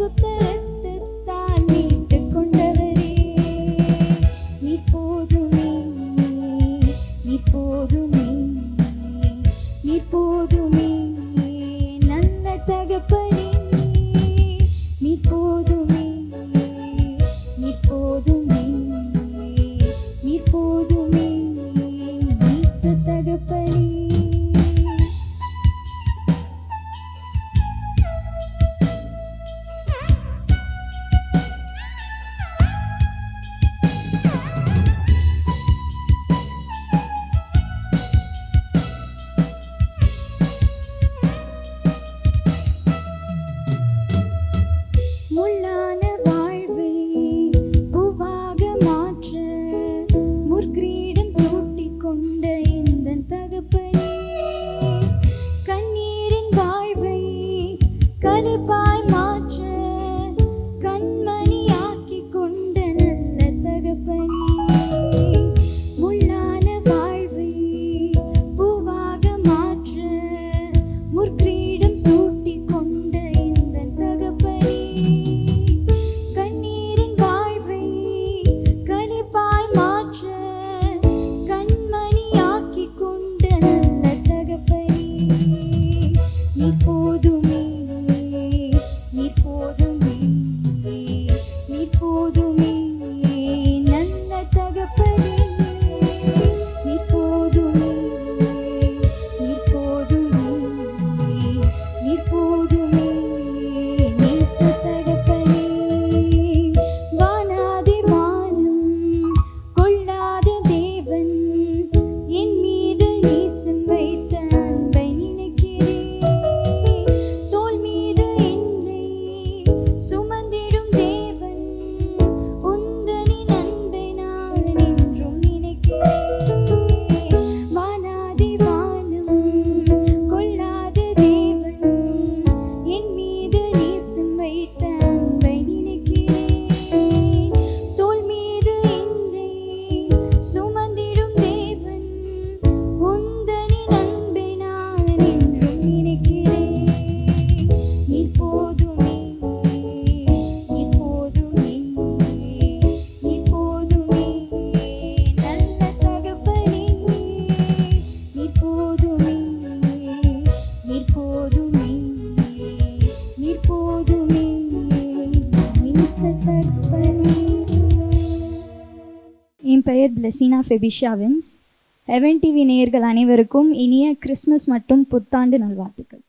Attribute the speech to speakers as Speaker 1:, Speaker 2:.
Speaker 1: சுத்தரத்து தான் மீட்டு கொண்டவரே போதுமே என்
Speaker 2: பெயர் Blessina Febisha wins. Heaven TV நேயர்கள் அனைவருக்கும் இனிய கிறிஸ்மஸ் மற்றும் புத்தாண்டு நல்வாழ்த்துக்கள்.